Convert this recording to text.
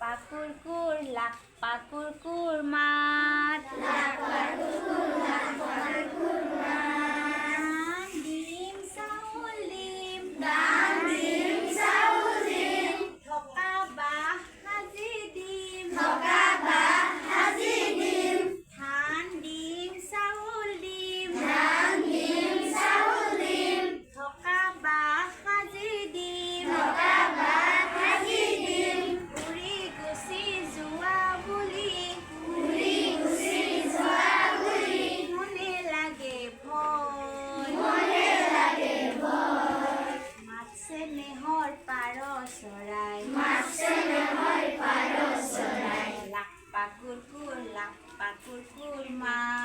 পাকুর কুর কুরকুর পাকুর কুর মাছ পাৰ চৰাই মাছ পাৰ চৰাই লাখ পারসরাই। লাপ্পা কুরকুর পাকুৰ কুরকুর মা।